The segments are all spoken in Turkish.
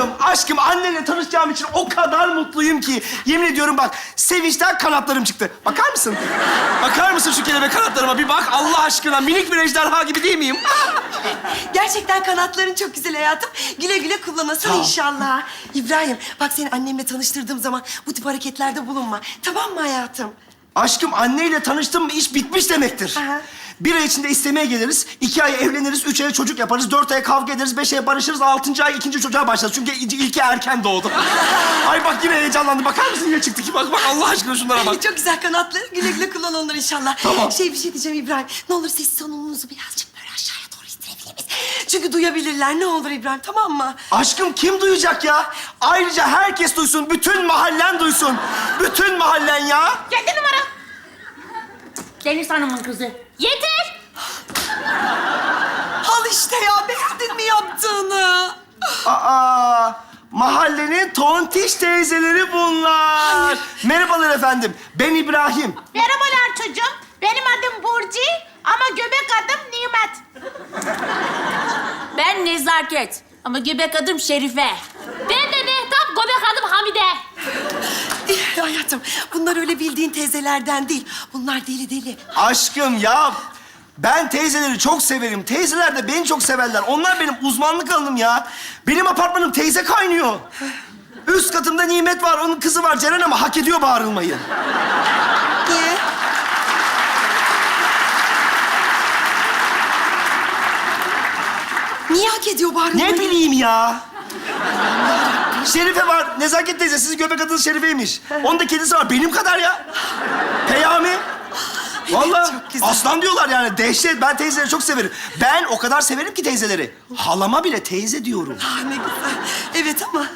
Aşkım, aşkım annenle tanışacağım için o kadar mutluyum ki. Yemin ediyorum bak, sevinçten kanatlarım çıktı. Bakar mısın? Bakar mısın şu kelebek kanatlarıma? Bir bak Allah aşkına. Minik bir ejderha gibi değil miyim? Gerçekten kanatların çok güzel hayatım. Güle güle kullanasın inşallah. İbrahim bak seni annemle tanıştırdığım zaman bu tip hareketlerde bulunma. Tamam mı hayatım? Aşkım anneyle tanıştım mı iş bitmiş demektir. Aha. Bir ay içinde istemeye geliriz, iki ay evleniriz, üç ay çocuk yaparız, dört ay kavga ederiz, beş ay barışırız, altıncı ay ikinci çocuğa başlarız. Çünkü il- ilki erken doğdu. ay bak yine heyecanlandım. Bakar mısın yine çıktı ki? Bak bak Allah aşkına şunlara bak. Çok güzel kanatları. Güle güle kullan onları inşallah. Tamam. Şey bir şey diyeceğim İbrahim. Ne olur ses tonunuzu birazcık böyle aşağıya doğru indirebilir miyiz? Çünkü duyabilirler. Ne olur İbrahim tamam mı? Aşkım kim duyacak ya? Ayrıca herkes duysun, bütün mahallen duysun. Bütün mahallen ya. Geldi numara. Deniz Hanım'ın kızı. Yeter. Al işte ya. Beğendin mi yaptığını? Aa, mahallenin tontiş teyzeleri bunlar. Merhabalar efendim, ben İbrahim. Merhabalar çocuğum. Benim adım Burcu ama göbek adım Nimet. Ben Nezaket. Ama göbek adım Şerife. Ben de Mehtap, göbek adım Hamide. Hayatım bunlar öyle bildiğin teyzelerden değil. Bunlar deli deli. Aşkım ya, ben teyzeleri çok severim. Teyzeler de beni çok severler. Onlar benim uzmanlık alanım ya. Benim apartmanım teyze kaynıyor. Üst katımda Nimet var, onun kızı var Ceren ama hak ediyor bağırılmayı. Niye? Niye hak ediyor bağırmayı? Ne bileyim ya. Şerife var. Nezaket teyze. Sizin göbek adınız Şerife'ymiş. Onun da kedisi var. Benim kadar ya. Peyami. Vallahi çok güzel. aslan diyorlar yani. Dehşet. Ben teyzeleri çok severim. Ben o kadar severim ki teyzeleri. Halama bile teyze diyorum. Ah, ne güzel. Evet ama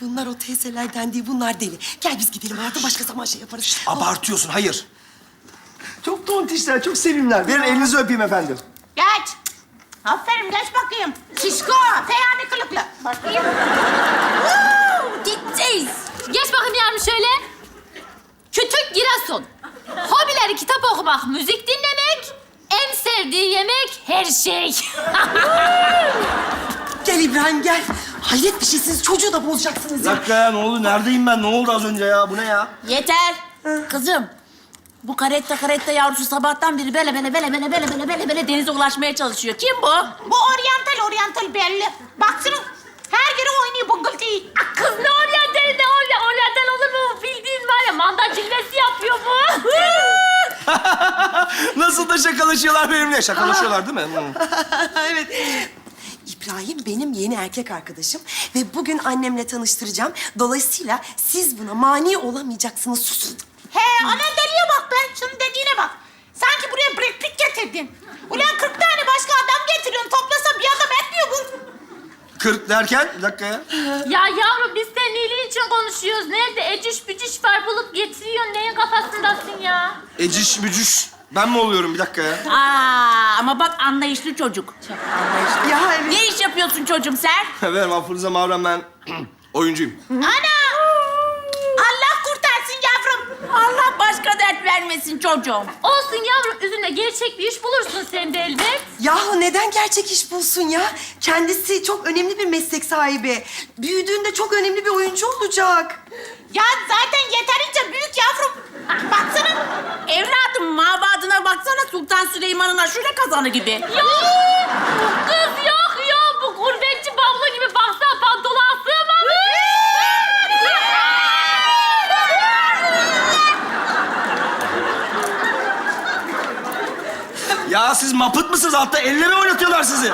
bunlar o teyzelerden değil, bunlar deli. Gel biz gidelim hayatım, başka zaman şey yaparız. Abartıyorsun. Hayır. Çok tontişler, çok sevimler. Verin elinizi öpeyim efendim. Geç. Aferin geç bakayım. Şişko, peyami kılıklı. Bakayım. Gideceğiz. Geç bakayım yavrum şöyle. Kütük Giresun. Hobileri kitap okumak, müzik dinlemek, en sevdiği yemek her şey. Gel İbrahim gel. Hayret bir şeysiniz, çocuğu da bozacaksınız Bir ya. dakika ya. Ne oldu? Neredeyim ben? Ne oldu az önce ya? Bu ne ya? Yeter. Kızım. Bu karetta karetta yavrusu sabahtan beri bele bele bele bele bele bele bele bele denize ulaşmaya çalışıyor. Kim bu? Bu oryantal oryantal belli. Baksana her yeri oynuyor değil. Ah, Kız ne oryantal ne orya oryantal olur mu? Bildiğin var ya manda cümlesi yapıyor bu. Nasıl da şakalaşıyorlar benimle. Şakalaşıyorlar değil mi? Hı. evet. İbrahim benim yeni erkek arkadaşım ve bugün annemle tanıştıracağım. Dolayısıyla siz buna mani olamayacaksınız. Susun. He ana deliye bak ben. Şunun dediğine bak. Sanki buraya Brad Pitt getirdin. Ulan 40 tane başka adam getiriyorsun. Toplasa bir adam etmiyor bu. Kırk derken? Bir dakika ya. ya yavrum biz senin iyiliğin için konuşuyoruz. Nerede ecüş bücüş var bulup getiriyorsun. Neyin kafasındasın ya? Eciş bücüş. Ben mi oluyorum? Bir dakika ya. Aa, ama bak anlayışlı çocuk. Ya evet. Ne iş yapıyorsun çocuğum sen? Efendim affınıza mağram ben oyuncuyum. Ana! Allah kurtarsın yavrum. Allah başka dert vermesin çocuğum. Olsun yavrum üzerine gerçek bir iş bulursun sen de elbet. Yahu neden gerçek iş bulsun ya? Kendisi çok önemli bir meslek sahibi. Büyüdüğünde çok önemli bir oyuncu olacak. Ya zaten yeterince büyük yavrum. Baksana. Evladım mabadına baksana Sultan Süleyman'ın aşure kazanı gibi. Yok! Kız yok yok bu gurbetçi bavulu gibi baksana pantolon sığmamış. Ya siz mapıt mısınız? Altta elle mi oynatıyorlar sizi?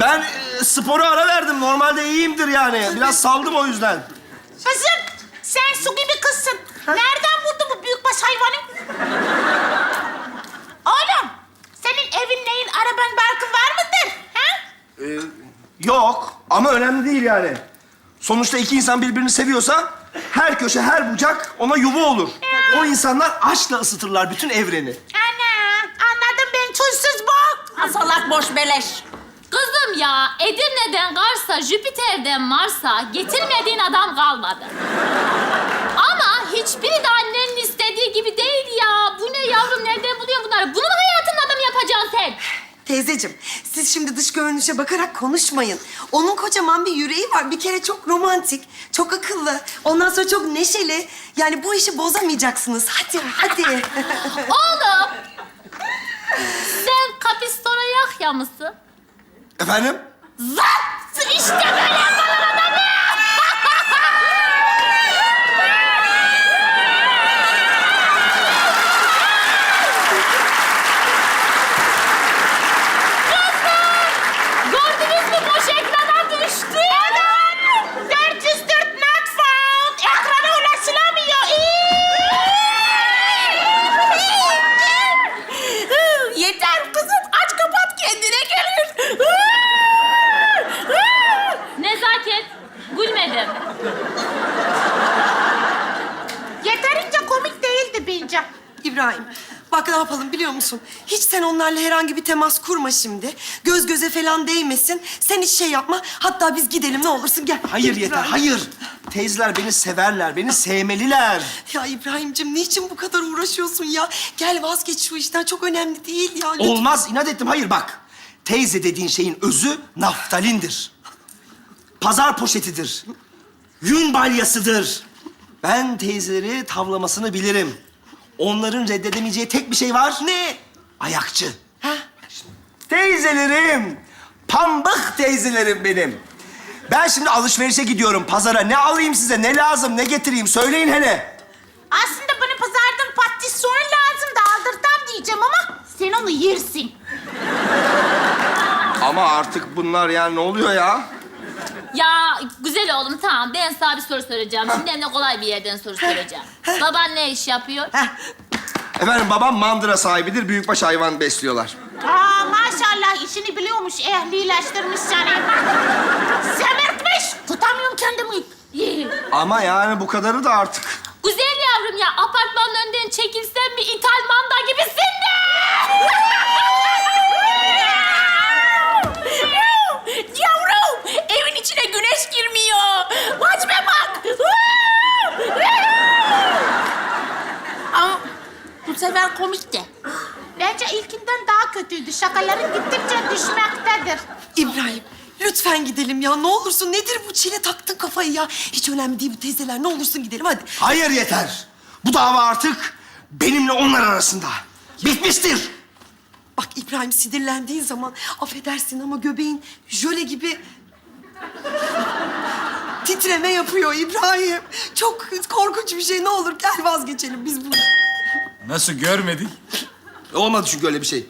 Ben e, spora ara verdim. Normalde iyiyimdir yani. Biraz saldım o yüzden. Kızım sen su gibi kızsın. Nereden buldu bu büyükbaş hayvanı? Oğlum senin evin neyin araban barkın var mıdır? Ha? Ee, yok ama önemli değil yani. Sonuçta iki insan birbirini seviyorsa her köşe, her bucak ona yuva olur. O insanlar aşkla ısıtırlar bütün evreni. Ana çulsuz bu. Asalak boş beleş. Kızım ya Edirne'den Kars'a, Jüpiter'den Mars'a getirmediğin adam kalmadı. Ama hiçbiri de annenin istediği gibi değil ya. Bu ne yavrum nereden buluyorsun bunları? Bunu mu hayatın adamı yapacaksın sen? Teyzeciğim, siz şimdi dış görünüşe bakarak konuşmayın. Onun kocaman bir yüreği var. Bir kere çok romantik, çok akıllı. Ondan sonra çok neşeli. Yani bu işi bozamayacaksınız. Hadi, hadi. Oğlum! Sen Kapistora Yahya mısın? Efendim? Zat! İşte böyle yapalım bak ne yapalım biliyor musun? Hiç sen onlarla herhangi bir temas kurma şimdi. Göz göze falan değmesin. Sen hiç şey yapma. Hatta biz gidelim ne olursun gel. Hayır Gel yeter, İbrahim. hayır. Teyzeler beni severler, beni sevmeliler. Ya İbrahim'cim niçin bu kadar uğraşıyorsun ya? Gel vazgeç şu işten çok önemli değil ya. lütfen. Olmaz, inat ettim. Hayır bak. Teyze dediğin şeyin özü naftalindir. Pazar poşetidir. Yün balyasıdır. Ben teyzeleri tavlamasını bilirim. Onların reddedemeyeceği tek bir şey var. Ne? Ayakçı. Ha? Teyzelerim. Pambık teyzelerim benim. Ben şimdi alışverişe gidiyorum pazara. Ne alayım size, ne lazım, ne getireyim? Söyleyin hele. Aslında bana pazardan patisyon lazım da aldırtam diyeceğim ama sen onu yersin. Ama artık bunlar yani ne oluyor ya? Ya güzel oğlum tamam ben sana bir soru soracağım. Şimdi hem de kolay bir yerden soru soracağım. Baban ne iş yapıyor? Efendim babam mandıra sahibidir. Büyükbaş hayvan besliyorlar. Aa maşallah işini biliyormuş, ehlileştirmiş yani. Semirtmiş. Tutamıyorum kendimi. İyi. Ama yani bu kadarı da artık. Güzel yavrum ya apartmanın önden çekilsen mi ithal manda gibisin de. Yavrum evin içine güneş girmiyor. Hacme bak. Ama bu sefer komik de. Bence ilkinden daha kötüydü. Şakaların gittikçe düşmektedir. İbrahim, lütfen gidelim ya. Ne olursun nedir bu çile taktın kafayı ya? Hiç önemli değil bu teyzeler. Ne olursun gidelim hadi. Hayır yeter. Bu dava artık benimle onlar arasında. Bitmiştir. Bak İbrahim sinirlendiğin zaman affedersin ama göbeğin jöle gibi titreme yapıyor İbrahim. Çok korkunç bir şey. Ne olur gel vazgeçelim biz bunu. Nasıl görmedik? Olmadı çünkü öyle bir şey.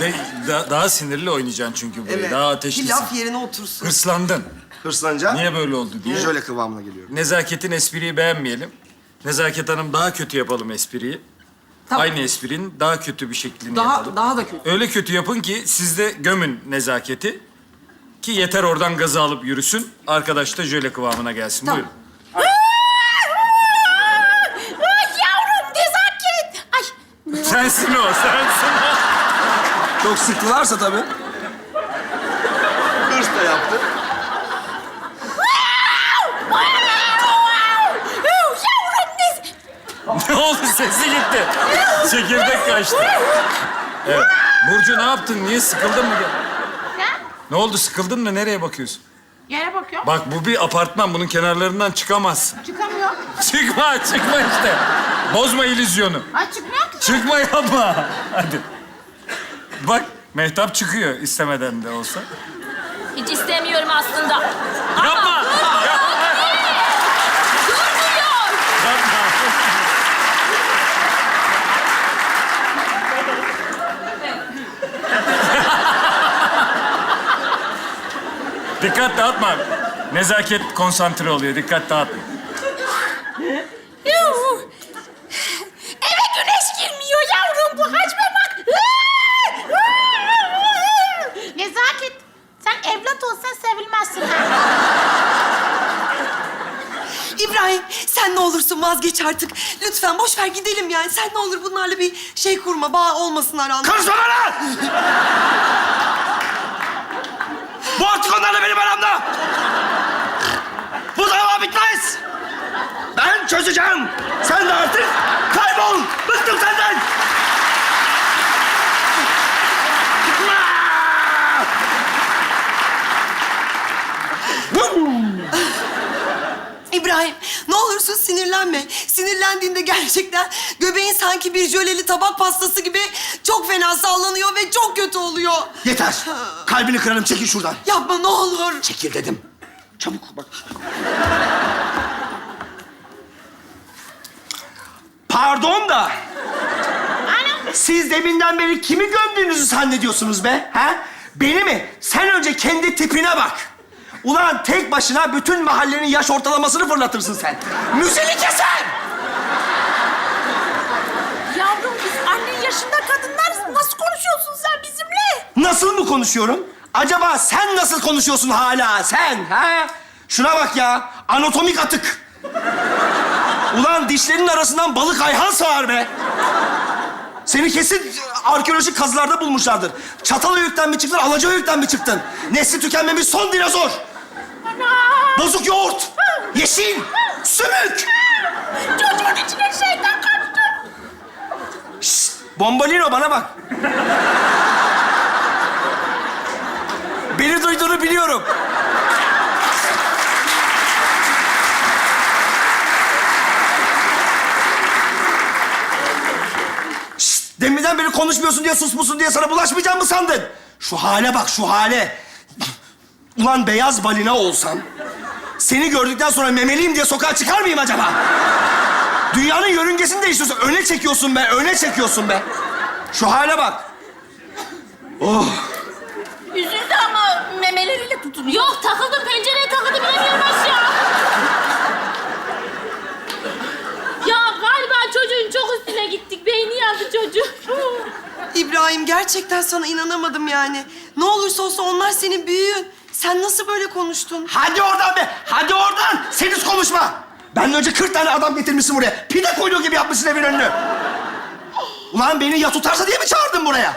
De, da- daha sinirli oynayacaksın çünkü burayı. Daha Bir ateşlisin. laf yerine otursun. Hırslandın. Hırslanınca Niye böyle oldu diye. şöyle kıvamına geliyorum. Nezaketin espriyi beğenmeyelim. Nezaket Hanım daha kötü yapalım espriyi. Tamam. Aynı esprinin daha kötü bir şeklini Daha yapalım. daha da kötü. Öyle kötü yapın ki siz de gömün nezaketi. Ki yeter oradan gazı alıp yürüsün. Arkadaş da jöle kıvamına gelsin. Tamam. Buyurun. Ay yavrum nezaket. Ay Sensin o, sensin o. Çok sıktılarsa tabii. Hırs da yaptı. yavrum ne... ne oldu? Sesi gitti. Çekirdek kaçtı. Evet. Burcu ne yaptın? Niye sıkıldın mı? Ne? Ne oldu? Sıkıldın mı? Nereye bakıyorsun? Yere bakıyorum. Bak bu bir apartman. Bunun kenarlarından çıkamazsın. Çıkamıyor. Çıkma, çıkma işte. Bozma illüzyonu. Ay çıkmıyor ki. Çıkma yapma. Hadi. Bak Mehtap çıkıyor istemeden de olsa. Hiç istemiyorum aslında. Yapma. Durmuyor. Yapma. Dikkat dağıtma. Nezaket konsantre oluyor. Dikkat dağıtma. Yuh! Eve güneş girmiyor yavrum bu hacme bak. Nezaket. Sen evlat olsan sevilmezsin ha. İbrahim sen ne olursun vazgeç artık. Lütfen boş ver gidelim yani. Sen ne olur bunlarla bir şey kurma. Bağ olmasın aranda. Karışma bana! çözeceğim. Sen de artık kaybol. Bıktım senden. İbrahim, ne olursun sinirlenme. Sinirlendiğinde gerçekten göbeğin sanki bir jöleli tabak pastası gibi çok fena sallanıyor ve çok kötü oluyor. Yeter. Kalbini kırarım. Çekil şuradan. Yapma ne olur. Çekil dedim. Çabuk bak. Pardon da. Siz deminden beri kimi gömdüğünüzü zannediyorsunuz be? Ha? Beni mi? Sen önce kendi tipine bak. Ulan tek başına bütün mahallenin yaş ortalamasını fırlatırsın sen. Müziğini keser! Yavrum biz annen yaşında kadınlar nasıl konuşuyorsun sen bizimle? Nasıl mı konuşuyorum? Acaba sen nasıl konuşuyorsun hala? Sen ha? Şuna bak ya. Anatomik atık. Ulan dişlerinin arasından balık ayhan sığar be. Seni kesin arkeolojik kazılarda bulmuşlardır. Çatalhöyük'ten mi çıktın, Alacahöyük'ten mi çıktın? Nesli tükenmemiş son dinozor. Bozuk yoğurt, yeşil, sümük. Çocuğun içine şeytan kaçtı. Şşt, Bombalino bana bak. Beni duyduğunu biliyorum. Deminden beri konuşmuyorsun diye susmuşsun diye sana bulaşmayacağım mı sandın? Şu hale bak şu hale. Ulan beyaz balina olsam seni gördükten sonra memeliyim diye sokağa çıkar mıyım acaba? Dünyanın yörüngesini değiştiriyorsun. Öne çekiyorsun be, öne çekiyorsun be. Şu hale bak. Oh. Üzüldü ama memeleriyle tutunuyor. Yok takıldı pencereye takıldı bilemiyorum aşağı. Ya galiba çocuğun çok üstüne gittik. Beyni yandı çocuğun. İbrahim gerçekten sana inanamadım yani. Ne olursa olsun onlar senin büyüğün. Sen nasıl böyle konuştun? Hadi oradan be, hadi oradan. Seniz konuşma. Benden önce 40 tane adam getirmişsin buraya. Pide kuyruğu gibi yapmışsın evin önünü. Ulan beni ya tutarsa diye mi çağırdın buraya?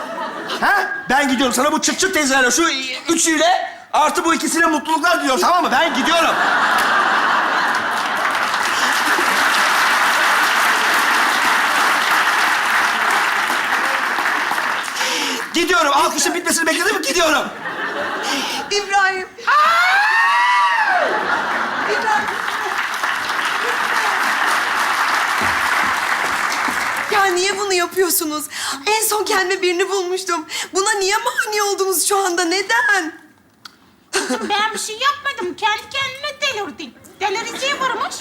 Ha? Ben gidiyorum. Sana bu çıt çıt teyzelerle, şu üçüyle artı bu ikisine mutluluklar diliyorum tamam mı? Ben gidiyorum. Gidiyorum. Alkışın bitmesini bekledim. Gidiyorum. İbrahim. İbrahim. Ya niye bunu yapıyorsunuz? En son kendime birini bulmuştum. Buna niye mani oldunuz şu anda? Neden? Ben bir şey yapmadım. Kendi kendine delirdim. Delireceği varmış.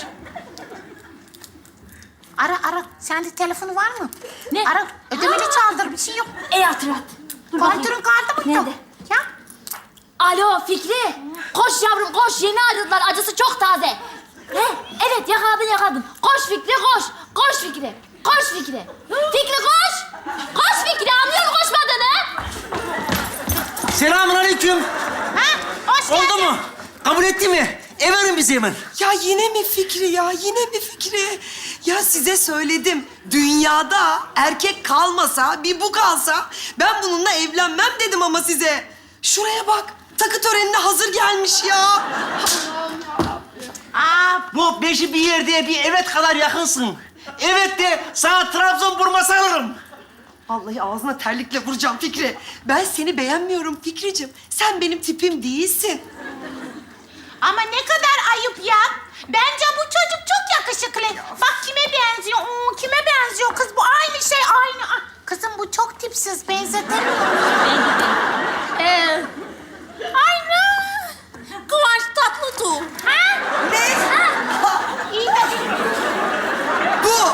Ara ara. Sende telefonu var mı? Ne? Ara. Ödemeli çaldır. Bir şey yok. Ey hatırlat. Dur. Kontörün kartı mı? Nerede? Ya. Alo Fikri. Koş yavrum koş. Yeni aradılar. Acısı çok taze. He? Evet yakaladın yakaladın. Koş Fikri koş. Koş Fikri. Koş Fikri. Fikri koş. Koş Fikri. Anlıyor musun koşmadığını? Selamun aleyküm. Ha? Hoş geldin. Oldu mu? Kabul etti mi? Everin bizi hemen. Ya yine mi Fikri ya? Yine mi Fikri? Ya size söyledim. Dünyada erkek kalmasa, bir bu kalsa ben bununla evlenmem dedim ama size. Şuraya bak. Takı törenine hazır gelmiş ya. Aa, Bu beşi bir yerde bir evet kadar yakınsın. Evet de sana Trabzon burması alırım. Vallahi ağzına terlikle vuracağım Fikri. Ben seni beğenmiyorum Fikricim. Sen benim tipim değilsin. Ama ne kadar ayıp ya. Bence bu çocuk çok yakışıklı. Bak kime benziyor? Oo, kime benziyor? Kız bu aynı şey aynı. Ah, Kızım bu çok tipsiz. Benzetemiyorum. Ee, Aynı. Kıvanç Tatlıtuğ. Ha? Ne? İyi de Bu.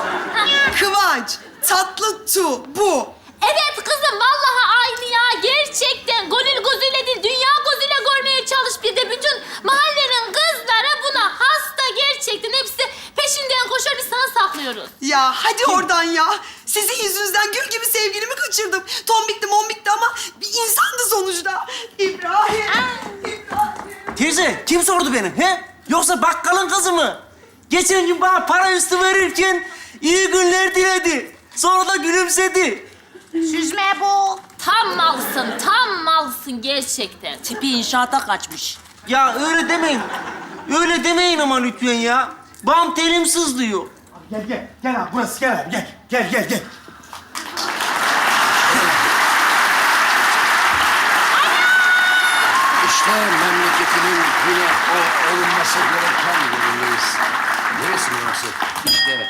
Kıvanç. Tatlı tu. Bu. evet kızım vallahi aynı ya. Gerçekten gönül gözüyle değil dünya gözüyle görmeye çalış. Bir de bütün mahallenin kızları buna hasta gerçekten. Hepsi peşinden koşuyor biz sana saklıyoruz. Ya hadi oradan ya. Sizin yüzünüzden gül gibi sevgilimi kaçırdım. Tombikti mombikti ama bir insandı sonuçta. İbrahim. İbrahim. Teyze kim sordu beni he? Yoksa bakkalın kızı mı? Geçen gün bana para üstü verirken iyi günler diledi. Sonra da gülümsedi. süzme bu. Tam malsın, tam malsın gerçekten. Tipi inşaata kaçmış. Ya öyle demeyin. Öyle demeyin ama lütfen ya. Bam telim sızlıyor. Gel gel. Gel abi burası gel abi gel. Gel gel gel. İşte memleketimin yine o olunması gereken yerindeyiz. İşte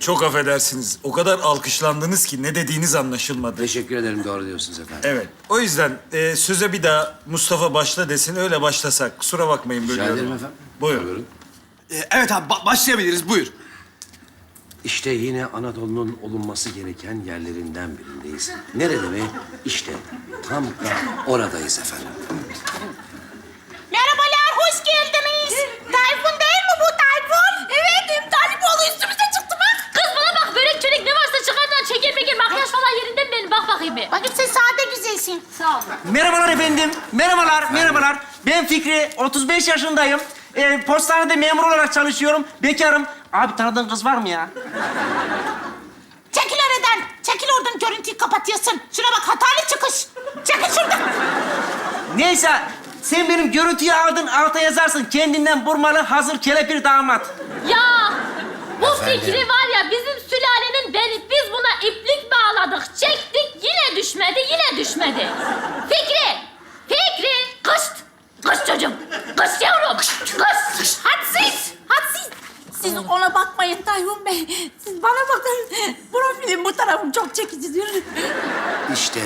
Çok affedersiniz. O kadar alkışlandınız ki ne dediğiniz anlaşılmadı. teşekkür ederim doğru diyorsunuz efendim. Evet. O yüzden e, söze bir daha Mustafa başla desin öyle başlasak. Kusura bakmayın Rica bölüyorum. ederim efendim. Buyurun. Ee, evet abi ba- başlayabiliriz buyur. İşte yine Anadolu'nun olunması gereken yerlerinden birindeyiz. Nerede mi? İşte tam da oradayız efendim. Merhabalar, hoş geldiniz. Tayfun değil mi bu Tayfun? Evet, Talipoğlu üstümüze çıktı bak. Kız bana bak, börek çörek ne varsa çıkardan çekil bekir. Makyaj falan yerinde mi benim? Bak bakayım bir. Bakın sen sade güzelsin. Sağ ol. Merhabalar efendim. Merhabalar, merhabalar. Ben Fikri, 35 yaşındayım. Ee, postanede memur olarak çalışıyorum. Bekarım. Abi tanıdığın kız var mı ya? Çekil aradan. Çekil oradan görüntüyü kapatıyorsun. Şuna bak hatalı çıkış. Çekil şuradan. Neyse, sen benim görüntüyü aldın, alta yazarsın. Kendinden burmalı, hazır kelepir damat. Ya bu Efendim? fikri var ya bizim sülalenin beni biz buna iplik bağladık, çektik yine düşmedi, yine düşmedi. Fikri, Fikri, kışt, kış çocuğum, kış yavrum, kış. Siz ona bakmayın Tayfun Bey. Siz bana bakın. Profilim bu tarafım çok çekicidir. İşte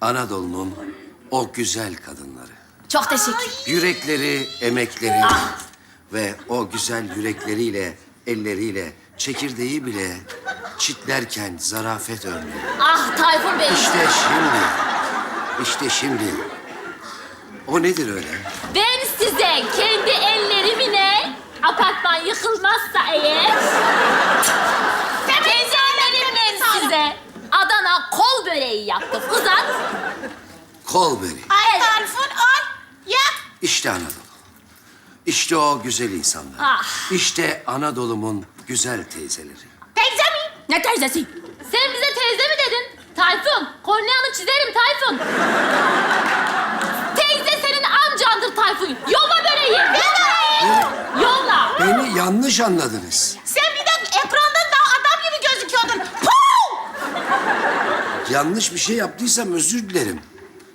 Anadolu'nun o güzel kadınları. Çok teşekkür. Yürekleri, emekleri ve o güzel yürekleriyle, elleriyle çekirdeği bile çitlerken zarafet örneği. Ah Tayfun Bey, İşte şimdi, işte şimdi. O nedir öyle? ben size kendi ellerimle apartman yıkılmazsa eğer... kendi ellerimle size Adana kol böreği yaptım. Uzat. Kolberi. Ay Tayfun al. Yak. İşte Anadolu. İşte o güzel insanlar. Ah. İşte Anadolu'mun güzel teyzeleri. Teyze mi? Ne teyzesi? Sen bize teyze mi dedin? Tayfun, korneanı çizerim Tayfun. teyze senin amcandır Tayfun. Yolla böreği. Yanlış anladınız. Sen bir de ekrandan daha adam gibi gözüküyordun. Puh! Yanlış bir şey yaptıysam özür dilerim.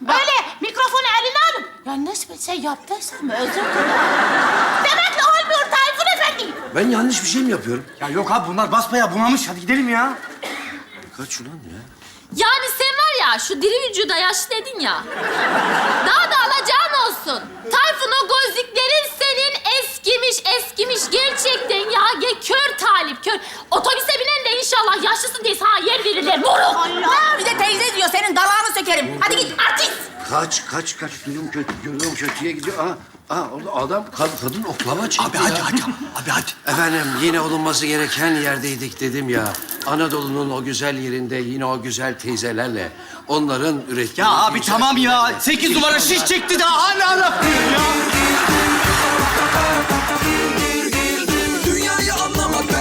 Böyle mikrofonu eline alıp yanlış bir şey yaptıysam özür dilerim. Demek ki olmuyor Tayfun efendi. Ben yanlış bir şey mi yapıyorum? Ya yok abi bunlar basbayağı bunamış. Hadi gidelim ya. Kaç ulan ya? Yani sen var ya şu diri vücuda yaş dedin ya. Daha da alacağın olsun. Tayfun o gözlüklerin eskimiş eskimiş gerçekten ya. ya kör talip kör. Otobüse binen de inşallah yaşlısın diye sana yer verirler. Moruk. Ha, bir de teyze diyor. Senin dalağını sökerim. Hadi git artist. Kaç, kaç, kaç. Durum kötü, durum kötüye gidiyor. Aa, aa orada adam, kad- kadın oklava çekti Abi ya. hadi hadi. Abi hadi. Efendim yine olunması gereken yerdeydik dedim ya. Anadolu'nun o güzel yerinde yine o güzel teyzelerle onların ürettiği... Ya abi tamam ya. Sekiz numara şiş çekti daha hala laf ya.